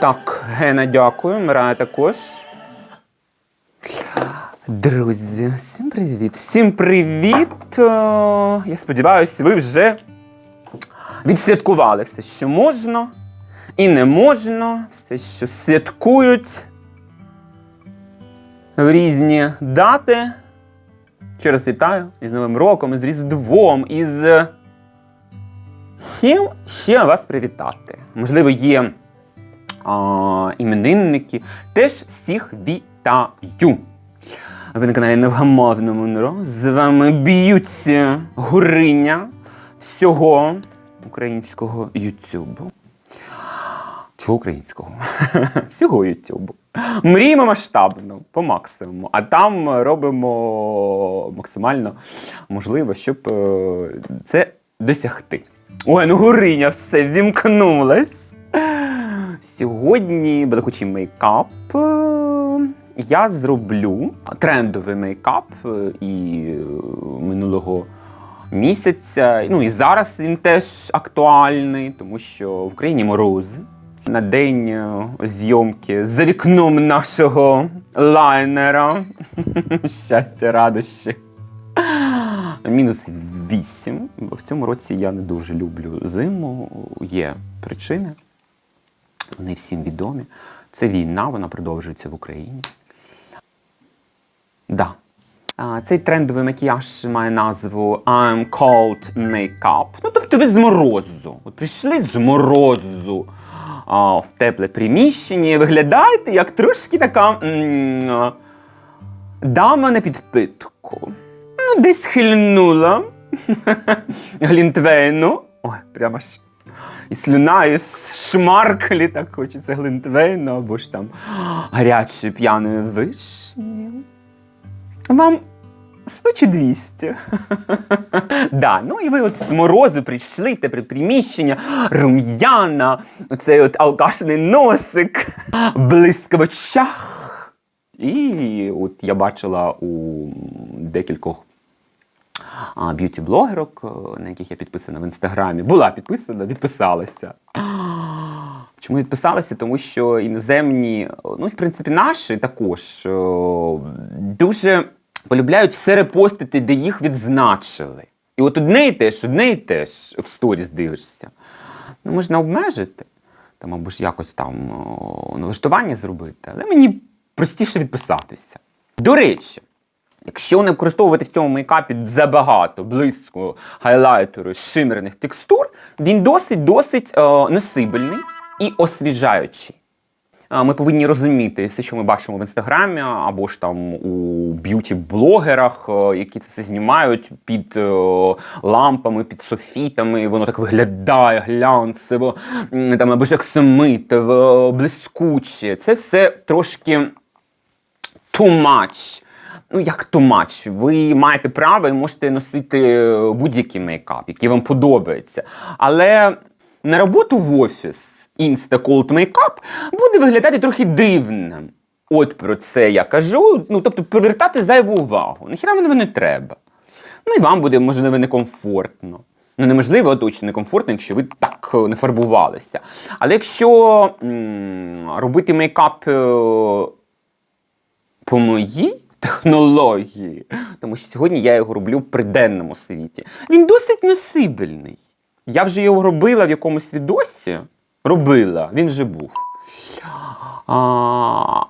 Так, Гена, дякую. Мирая також. Друзі, всім привіт! Всім привіт! Е, Я сподіваюся, ви вже відсвяткували все, що можна і не можна, все, що святкують в різні дати. Ще раз вітаю із Новим роком, з Різдвом, із. Хотів ще вас привітати. Можливо, є іменинники. Теж всіх вітаю. Ви на каналі Невгамовно Монро. З вами б'ються гуриня всього українського Ютубу. Чого українського? Всього Ютубу. Мріємо масштабно, по максимуму, а там робимо максимально можливо, щоб е, це досягти. Ой, ну гуриня все вімкнулась. Сьогодні балакучий мейкап. е, Я зроблю трендовий мейкап е, і е, минулого місяця. Ну і зараз він теж актуальний, тому що в Україні морози. На день зйомки за вікном нашого лайнера. Щастя, радощі. Мінус 8. В цьому році я не дуже люблю зиму. Є причини. Вони всім відомі. Це війна, вона продовжується в Україні. Да. Цей трендовий макіяж має назву I'm Cold Makeup. Ну, тобто ви з морозу. От прийшли з морозу а, в тепле приміщення і виглядаєте як трошки така м, а, дама на підпитку. Ну, десь хильнула глінтвейну. Ой, прямо ж і слюна, і шмарклі, так хочеться глінтвейну, або ж там гарячої п'яної вишні. Вам 100 чи 200? да, ну і ви от з морозу прийшли в тепле приміщення, рум'яна, оцей от алкашний носик, блиск в очах. І от я бачила у декількох б'юті-блогерок, е, на яких я підписана в інстаграмі. Була підписана, відписалася. Чому відписалася? Тому що іноземні, ну і в принципі наші також е, дуже полюбляють все репостити, де їх відзначили. І от одне і те ж, одне і те ж в сторіс дивишся. Ну, можна обмежити, там, або ж якось там налаштування зробити, але мені простіше відписатися. До речі, Якщо не використовувати в цьому мейкапі забагато блиску, хайлайтеру, шимерних текстур, він досить-досить е, носибельний і освіжаючий. Е, Ми повинні розуміти все, що ми бачимо в інстаграмі, або ж там у б'юті-блогерах, е, які це все знімають під е, лампами, під софітами. Воно так виглядає глянцево, там або ж як аксамитово, блискуче. Це все трошки too much. Ну, як too much. Ви маєте право і можете носити будь-який мейкап, який вам подобається. Але на роботу в офіс Cold Makeup буде виглядати трохи дивним. От про це я кажу. Ну, тобто, привертати зайву увагу. Нахіра воно не треба. Ну і вам буде, можливо, некомфортно. Ну, неможливо, точно некомфортно, якщо ви так е, не фарбувалися. Але якщо м, робити мейкап е, по моїй технології, тому що сьогодні я його роблю в приденному світі. Він досить носибельний. Я вже його робила в якомусь відосі. Робила, він вже був. А,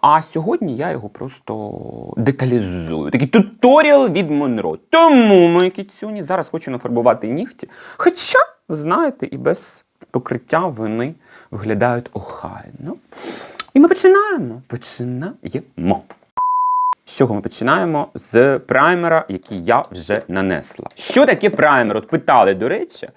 а сьогодні я його просто деталізую. Такий туторіал від Монро. Тому, мої кіцюні, зараз хочу нафарбувати нігті. Хоча, знаєте, і без покриття вони виглядають охайно. І ми починаємо. Починаємо. З чого ми починаємо? З праймера, який я вже нанесла. Що таке праймер? От питали, до речі.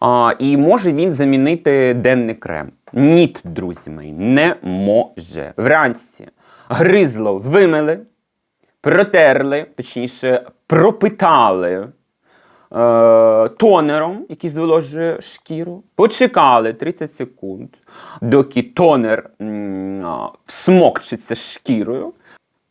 А, і може він замінити денний крем? Ні, друзі мої, не може. Вранці гризло вимили, протерли, точніше, пропитали е, тонером, який зволожує шкіру. Почекали 30 секунд, доки тонер всмокчиться шкірою.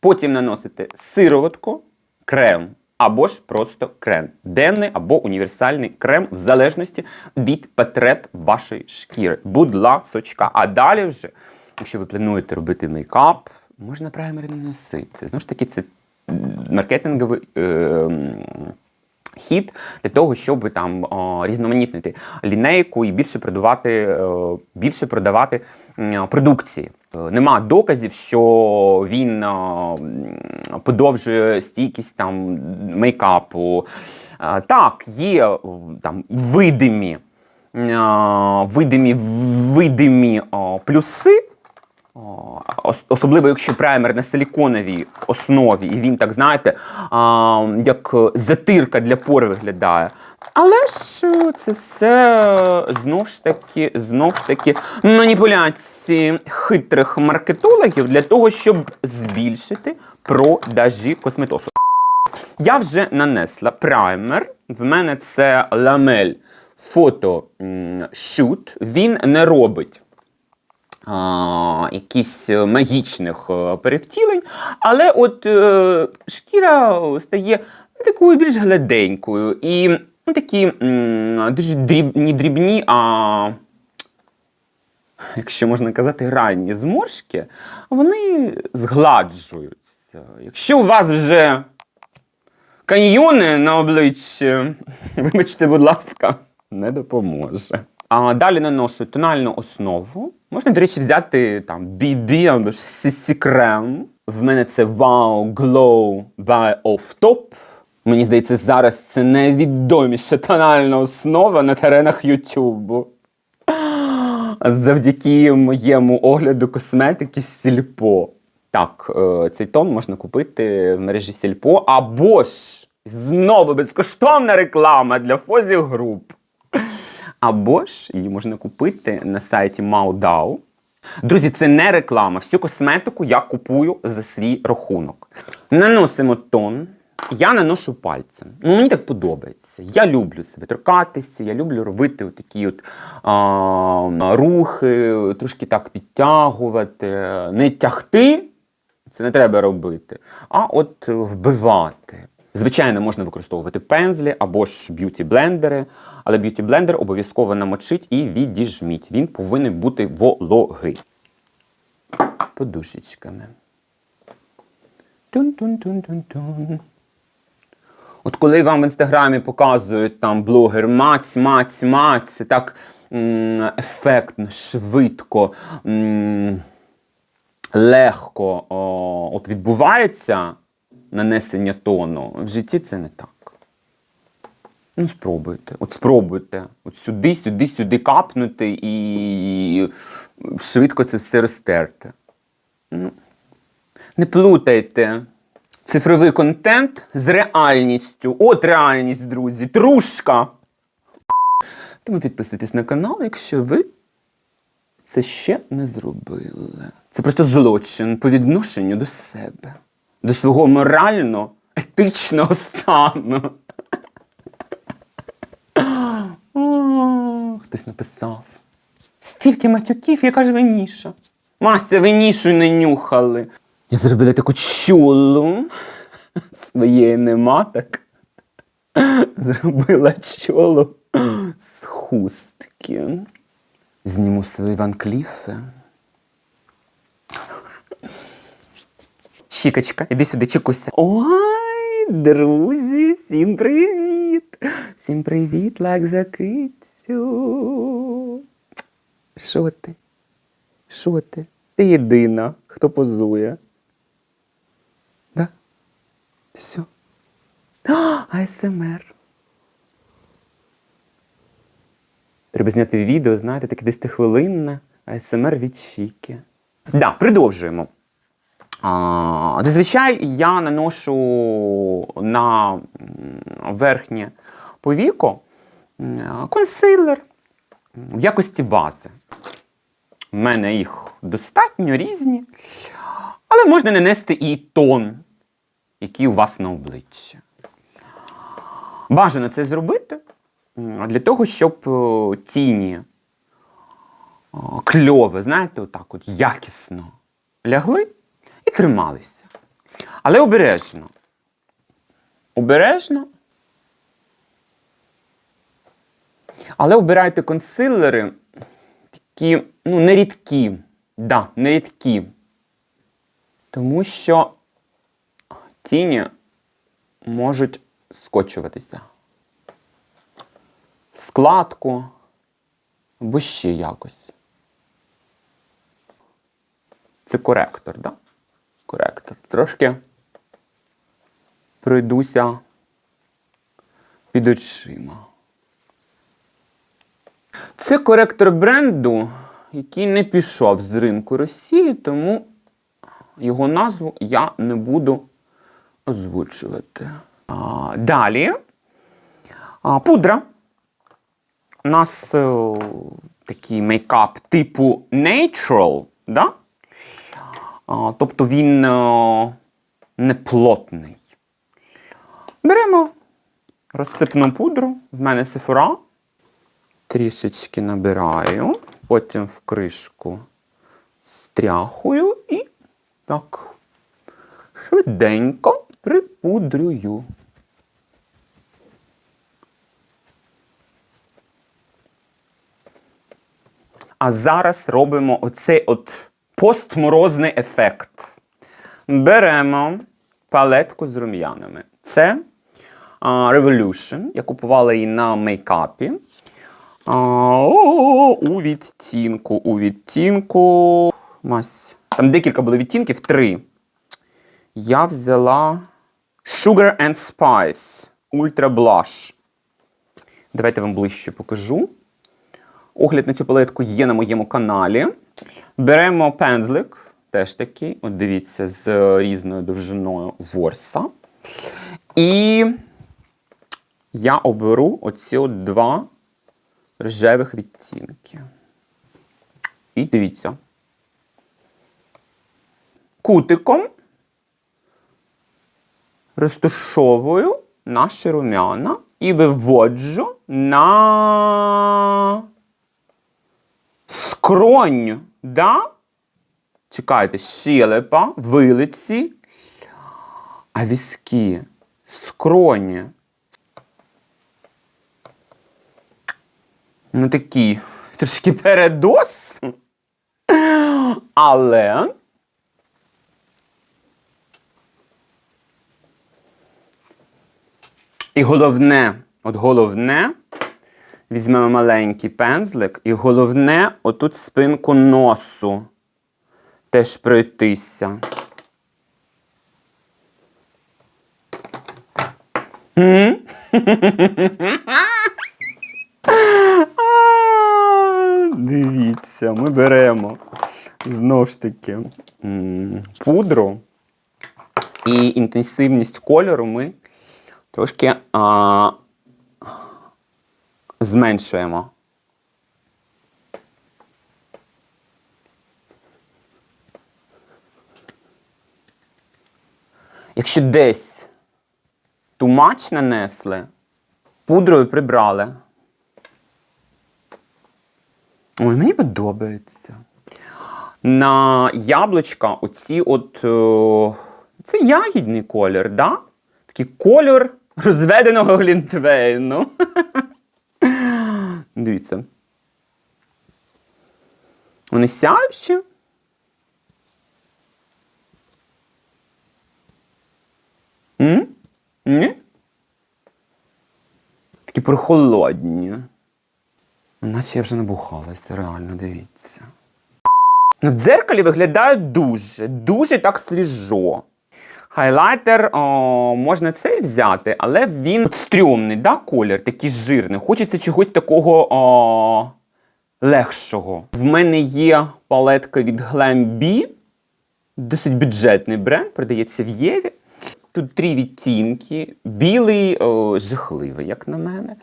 Потім наносите сироватку, крем або ж просто крем. Денний або універсальний крем в залежності від потреб вашої шкіри. Будь ласочка. А далі вже, якщо ви плануєте робити мейкап, можна праймери не носити. Знову ж таки, це маркетинговий. Е- хід для того, щоб там о, різноманітнити лінейку і більше продавати, е, більше продавати продукції. Е, Нема доказів, що він е, подовжує стійкість там мейкапу. Е, Так, є е, там видимі, е, видимі, видимі плюси. Особливо, якщо праймер на силіконовій основі, і він, так знаєте, як е, затирка для пор виглядає. Але ж е, це все е, знов ж таки, знов ж таки маніпуляції хитрих маркетологів для того, щоб збільшити продажі косметосу. Я вже нанесла праймер. В мене це ламель фото shoot. Він не робить а, якісь е, магічних е, перевтілень, але от е, шкіра стає такою більш гладенькою. І ну, такі м, дуже дрібні, дрібні, а якщо можна казати, ранні зморшки, вони згладжуються. Якщо у вас вже каньйони на обличчі, вибачте, будь ласка, не допоможе. А далі наношу тональну основу. Можна, до речі, взяти там BB або ж CC крем. В мене це Wow Glow by Off Top. Мені здається, зараз це найвідоміша тональна основа на теренах Ютубу. Завдяки моєму огляду косметики Сільпо. Так, е, цей тон можна купити в мережі Сільпо, або ж знову безкоштовна реклама для Фозі груп. Або ж її можна купити на сайті Маудау. Друзі, це не реклама. Всю косметику я купую за свій рахунок. Наносимо тон. Я наношу пальцем. Ну, мені так подобається. Я люблю себе торкатися, я люблю робити такі от а, рухи, трошки так підтягувати. Не тягти, це не треба робити, а от вбивати. Звичайно, можна використовувати пензлі або ж б'юті-блендери, але б'юті-блендер обов'язково намочить і відіжміть. Він повинен бути вологий. Подушечками. Тун-тун-тун-тун-тун. От коли вам в інстаграмі показують там блогер маць, маць, маць, це так ефектно, швидко, легко о, от відбувається нанесення тону, в житті це не так. Ну, спробуйте. От спробуйте. От сюди, сюди, сюди капнути і швидко це все розтерти. Ну, не плутайте цифровий контент з реальністю. От реальність, друзі, трушка. Тому підписуйтесь на канал, якщо ви це ще не зробили. Це просто злочин по відношенню до себе, до свого морально-етичного стану. Хтось написав. Стільки матюків, яка ж виніша. Мася, ви нішу не нюхали. Я зробила таку чолу. Своєї нема так. Зробила чолу з хустки. Зніму свої ванкліфи. Чікочка, іди сюди, чекуся. Ой, друзі, всім привіт! Всім привіт, лайк за кицю. Що ти? Що ти? Ти єдина, хто позує. Да? Все. А, АСМР. Треба зняти відео, знаєте, таке 10-хвилинне АСМР від Чіки. Да, продовжуємо. Зазвичай я наношу на верхнє повіко консилер в якості бази. У мене їх достатньо різні, але можна нанести і тон, який у вас на обличчі. Бажано це зробити для того, щоб е, тіні е, кльове, знаєте, отак от якісно лягли і трималися. Але обережно. обережно. Але обирайте консилери такі, ну, нерідкі. Да, нерідкі. Тому що тіні можуть скочуватися. В складку або ще якось. Це коректор, да? Коректор. Трошки пройдуся під очима. Це коректор бренду, який не пішов з ринку Росії, тому його назву я не буду озвучувати. А, далі. А, пудра. У нас е, такий мейкап типу natural, да? Тобто він е, не плотний. Беремо розсипну пудру, в мене сифора. Трішечки набираю, потім в кришку стряхую і так швиденько припудрюю. А зараз робимо оцей от постморозний ефект. Беремо палетку з рум'янами. Це а, Revolution. Я купувала її на мейкапі. А, о, у відтінку, у відтінку. Мась. Там декілька було відтінків, три. Я взяла Sugar and Spice Ultra Blush. Давайте вам ближче покажу. Огляд на цю палетку є на моєму каналі. Беремо пензлик, теж такий, от дивіться, з різною довжиною ворса. І я оберу оці от два рожевих відтінки. І дивіться. Кутиком розташовую наші рум'яна і виводжу на скронь, да? Чекайте, щелепа, вилиці, а візки, скроні. Ну, такий трошки передос. Але. І головне, от головне, візьмемо маленький пензлик, і головне отут спинку носу теж пройтися. Дивіться, ми беремо знову ж таки пудру і інтенсивність кольору ми трошки зменшуємо. Якщо десь тумач нанесли, пудрою прибрали. Ой, мені подобається. На яблучка оці от. О, це ягідний колір, да? Такий колір розведеного глінтвейну. Дивіться. Вони сяючі. М? Ні? Такі прохолодні. Наче я вже набухалася, реально, дивіться. Ну, в дзеркалі виглядає дуже, дуже так свіжо. Хайлайтер о, можна цей взяти, але він стрьомний, да, колір, такий жирний. Хочеться чогось такого о, легшого. В мене є палетка від Glam B, досить бюджетний бренд, продається в Єві. Тут три відтінки. Білий, о, жахливий, як на мене.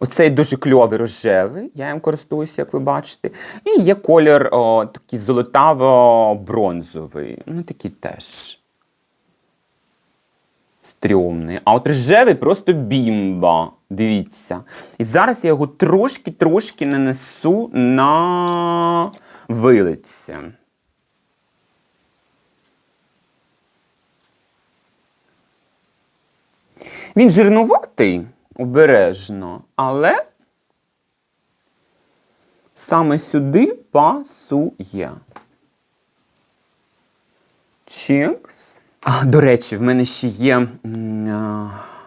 Оцей дуже кльовий рожевий, я їм користуюся, як ви бачите. І є колір о, такий золотаво-бронзовий. Ну, такий теж. Стрьомний. А от рожевий просто бімба. Дивіться. І зараз я його трошки-трошки нанесу на вилиці. Він жирнуватий, обережно, але саме сюди пасує. Чікс. А, до речі, в мене ще є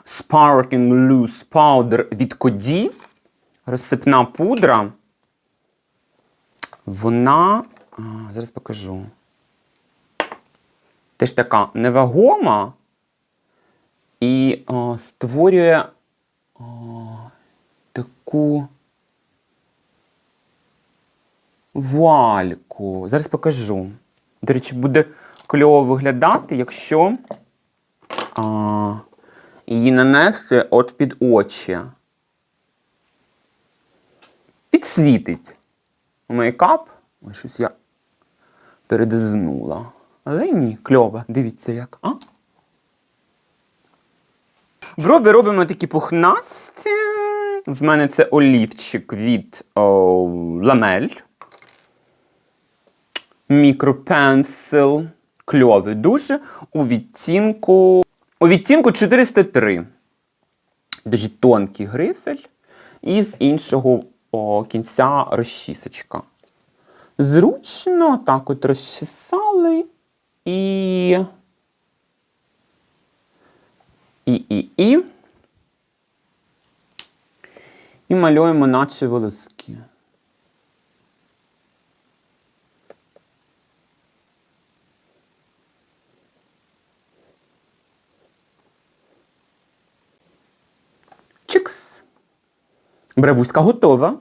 Sparking Loose Powder від Коді. Розсипна пудра. Вона. зараз покажу. Теж така невагома і а, створює а, таку вуальку. Зараз покажу. До речі, буде кльово виглядати, якщо а, її нанести от під очі. Підсвітить мейкап. Ой, щось я передизнула. Але ні, кльово. Дивіться як. А? Брови робимо такі пухнасті. В мене це олівчик від ламель. Мікропенсил. Кльовий дуже. У відтінку. У відтінку 403. Дуже тонкий грифель. І з іншого о, кінця розчісочка. Зручно, так от розчесали. І. І, і, і. І малюємо наче волоски. Бравуська готова.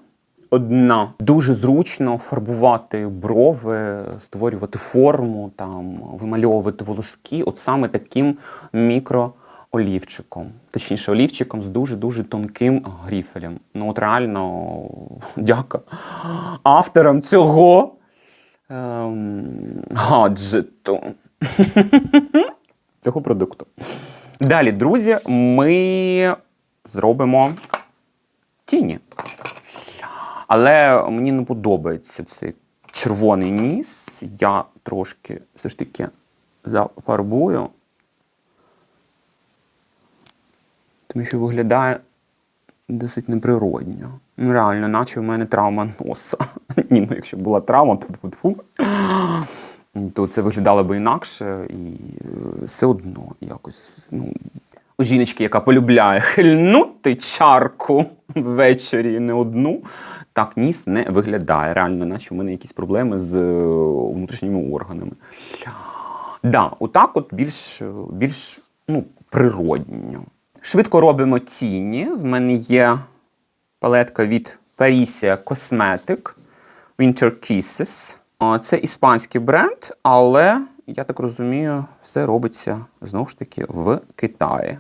Одна. Дуже зручно фарбувати брови, створювати форму, там, вимальовувати волоски, от саме таким мікроолівчиком. Точніше, олівчиком з дуже-дуже тонким гріфелем. Ну, от реально, дяка авторам цього ем, гаджету. цього продукту. Далі, друзі, ми зробимо тіні. Але мені не подобається цей червоний ніс. Я трошки все ж таки зафарбую. Тому що виглядає досить неприродньо. Ну, реально, наче в мене травма носа. Ні, ну якщо була травма, то, це виглядало би інакше і е, все одно якось. Ну, у жіночки, яка полюбляє хильнути чарку ввечері не одну, так ніс не виглядає. Реально, наче в мене якісь проблеми з е, внутрішніми органами. Да, отак от більш, більш ну, природньо. Швидко робимо тіні. В мене є палетка від Parisia Cosmetic Winter Kisses. Це іспанський бренд, але, я так розумію, все робиться знову ж таки в Китаї.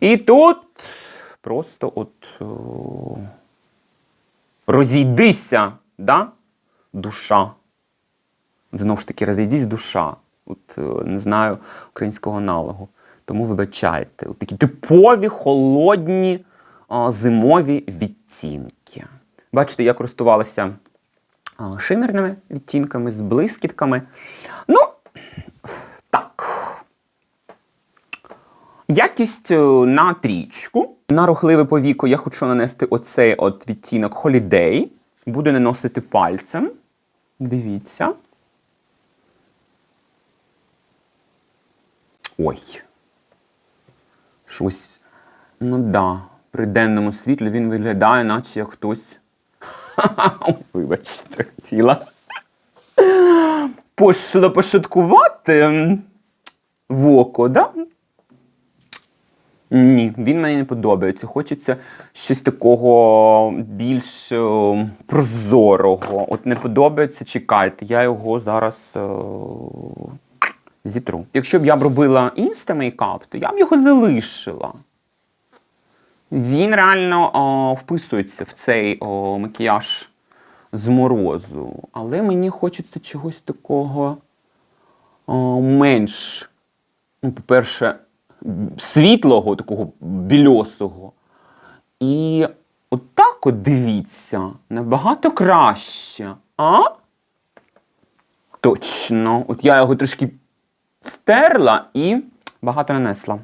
І тут просто от о, розійдися, да? душа. Знову ж таки, розійдись душа. От е, не знаю українського аналогу. Тому вибачайте. От такі типові холодні зимові відтінки. Бачите, я користувалася шимерними відтінками, з блискітками. Ну, так. Якість е, на трічку. На рухливе повіку я хочу нанести оцей от відтінок Holiday. Буду наносити пальцем. Дивіться. Ой. Щось. Ну да. При денному світлі він виглядає, наче як хтось. Вибачте, хотіла. Пошуткувати в око, да? Ні, він мені не подобається. Хочеться щось такого більш е, прозорого. От не подобається, чекайте, я його зараз е, зітру. Якщо б я б робила інста мейкап, то я б його залишила. Він реально о, вписується в цей о, макіяж з морозу. Але мені хочеться чогось такого о, менш, ну, по-перше, світлого, такого більосого. І отак от дивіться, набагато краще. А? Точно. От я його трошки стерла і багато нанесла.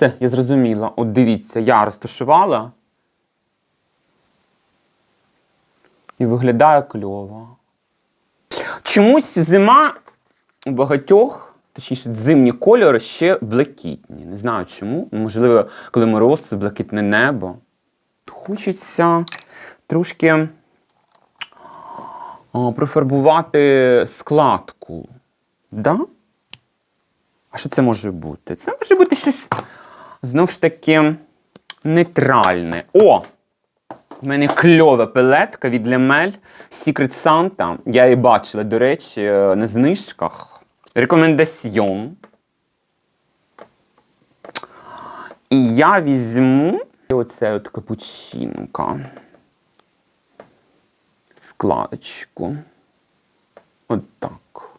Все, я зрозуміла. От дивіться, я розташувала. І виглядає кльово. Чомусь зима у багатьох, точніше, зимні кольори ще блакитні. Не знаю чому. Можливо, коли мороз, це блакитне небо. Хочеться трошки профарбувати складку. Да? А що це може бути? Це може бути щось знову ж таки нейтральне. О! У мене кльова пелетка від Лемель Secret Santa. Я її бачила, до речі, е, на знижках. Рекомендаціон. І я візьму оце от капучинка. Складочку. От так.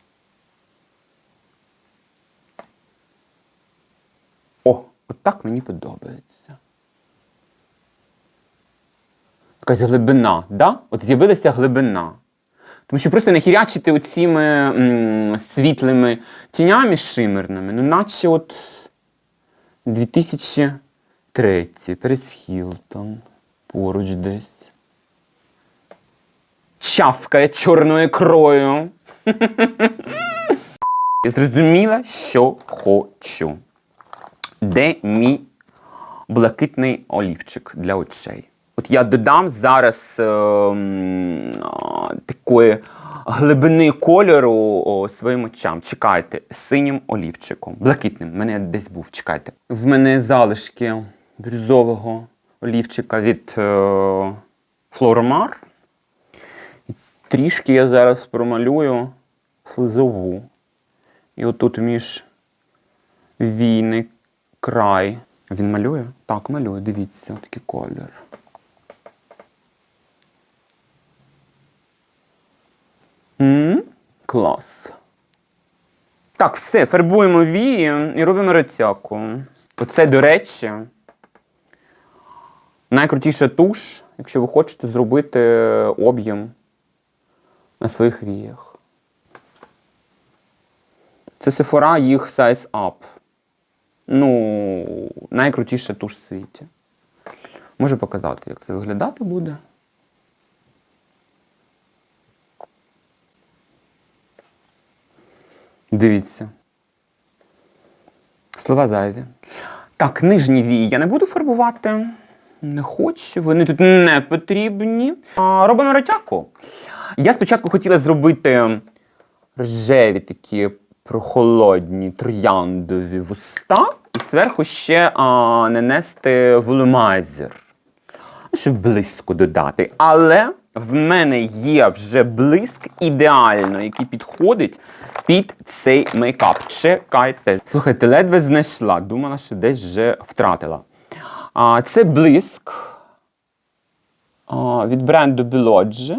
О, от так мені подобається. Якась глибина, да? От з'явилася глибина. Тому що просто не хірячити оціми м, світлими тінями шимерними, ну наче от 2003, Перес Хілтон, поруч десь. Чавкає чорною крою. Зрозуміла, що хочу. Де мій блакитний олівчик для очей? От я додам зараз е, м, такої глибини кольору своїм очам. Чекайте, синім олівчиком, блакитним. У мене десь був, чекайте. В мене залишки бірюзового олівчика від е. І трішки я зараз промалюю слизову. І отут між війни край. Він малює? Так, малює, дивіться, такий колір. М? Клас. Так, все, фарбуємо вії і робимо рецяку. Оце, до речі, найкрутіша туш, якщо ви хочете зробити об'єм на своїх віях. Це Sephora їх Size Up. Ну, найкрутіша туш в світі. Можу показати, як це виглядати буде. Дивіться. Слова зайві. Так, нижні вії я не буду фарбувати. Не хочу, вони тут не потрібні. А, робимо ретяку. Я спочатку хотіла зробити рожеві такі прохолодні трояндові вуста і зверху ще а, нанести волумайзер, щоб блиску додати. Але в мене є вже блиск ідеально, який підходить під цей мейкап. Чекайте. Слухайте, ледве знайшла. Думала, що десь вже втратила. А, це блиск а, від бренду Білоджі.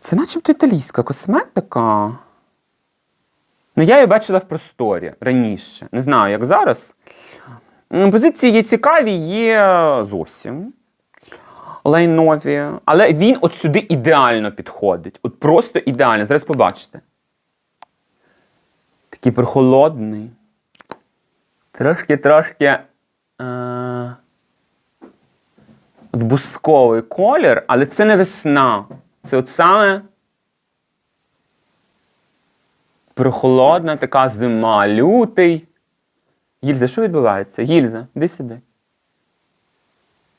Це начебто італійська косметика. Ну, я її бачила в просторі раніше. Не знаю, як зараз. Позиції є цікаві, є зовсім лайнові. Але він от сюди ідеально підходить. От просто ідеально. Зараз побачите. Такий прохолодний. Трошки-трошки. Е- от бусковий колір, але це не весна. Це от саме прохолодна така зима, лютий. Гільза, що відбувається? Гільза, іди сюди.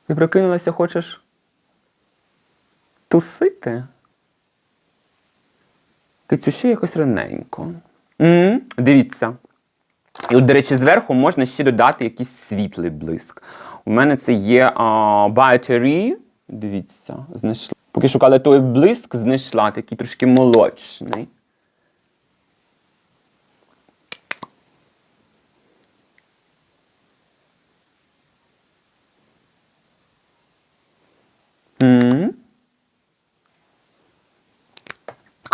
Ти прокинулася, хочеш тусити? Кицю, ще якось раненько. м Дивіться. І от, до речі, зверху можна ще додати якийсь світлий блиск. У мене це є Biotery. Дивіться, знайшла. Поки шукала той блиск, знайшла такий трошки молочний. М.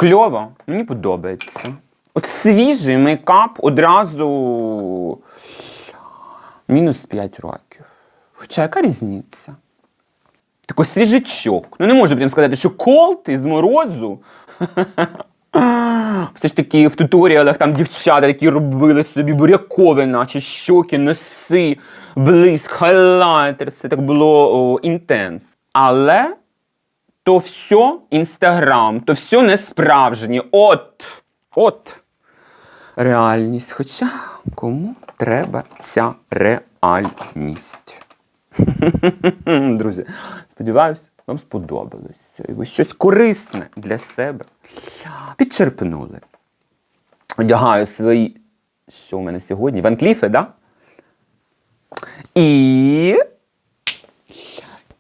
Кльово, мені подобається. От свіжий мейкап одразу мінус 5 років. Хоча яка різниця? Такий свіжачок. Ну не можу прям сказати, що колт із морозу. Все ж таки в туторіалах там дівчата, які робили собі бурякові, наче щоки, носи, блиск, хайлайтер, все так було о, інтенс. Але то все інстаграм, то все не справжнє. От, от реальність. Хоча кому треба ця реальність? Друзі, сподіваюся, вам сподобалося. І ви щось корисне для себе підчерпнули. Одягаю свої. Що у мене сьогодні? Ванкліфи, да? І.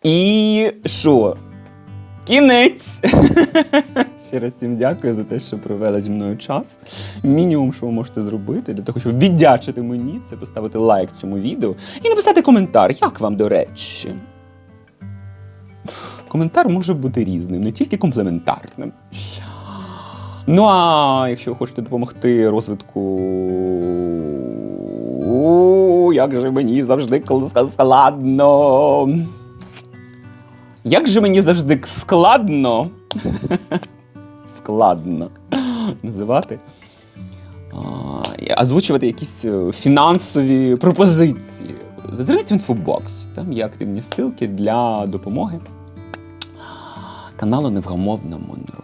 І що? Кінець! Ще раз всім дякую за те, що провели зі мною час. Мінімум, що ви можете зробити для того, щоб віддячити мені, це поставити лайк цьому відео і написати коментар, як вам до речі. Коментар може бути різним, не тільки комплементарним. Ну а якщо ви хочете допомогти розвитку. Як же мені завжди кл- складно. Як же мені завжди складно. складно називати. А, Озвучувати якісь е, фінансові пропозиції. Зазирніть в інфобокс. Там є активні ссылки для допомоги каналу Невгамовна Монро.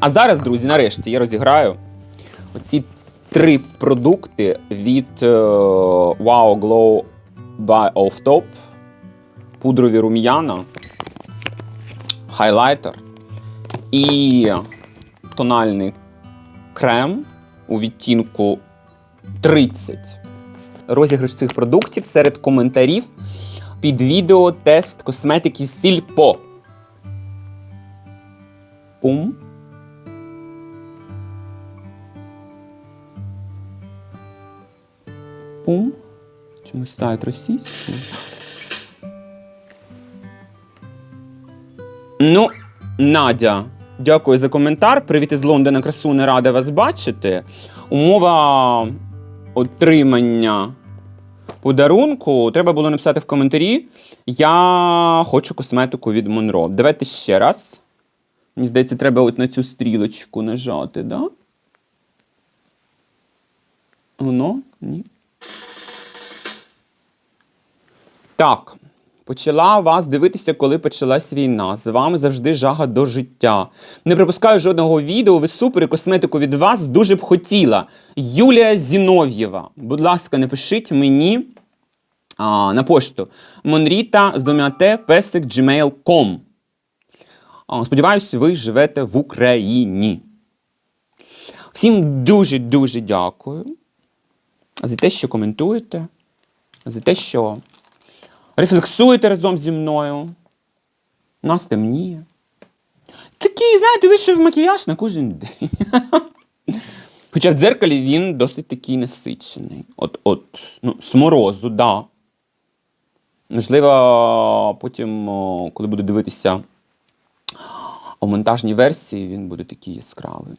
А зараз, друзі, нарешті я розіграю оці три продукти від е, Wow Glow by Off Top. Пудрові рум'яна, хайлайтер і тональний крем у відтінку 30. Розіграш цих продуктів серед коментарів під відео тест косметики Сільпо. Пум. Пум. Чомусь сайт російський. Ну, Надя, дякую за коментар. Привіт із Лондона, красу, не рада вас бачити. Умова отримання подарунку треба було написати в коментарі. Я хочу косметику від Монро. Давайте ще раз. Мені здається, треба от на цю стрілочку нажати, да? Воно? Ні. Так. Почала вас дивитися, коли почалась війна. З вами завжди жага до життя. Не пропускаю жодного відео. Ви супер і косметику від вас дуже б хотіла. Юлія Зінов'єва. Будь ласка, напишіть мені а, на пошту monrita з двома т gmail.com. Сподіваюсь, ви живете в Україні. Всім дуже-дуже дякую за те, що коментуєте, за те, що рефлексуєте разом зі мною. Нас темніє. Такий, знаєте, вийшов макіяж на кожен день. Хоча в дзеркалі він досить такий насичений. От, от, ну, з морозу, да. Можливо, потім, коли буду дивитися у монтажній версії, він буде такий яскравий.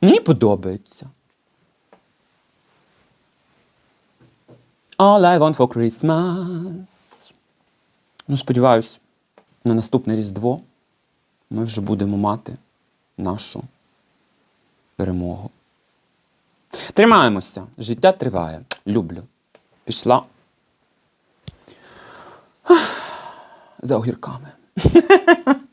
Мені подобається. All I want for Christmas. Ну, сподіваюсь, на наступне Різдво ми вже будемо мати нашу перемогу. Тримаємося. Життя триває. Люблю. Пішла. За огірками.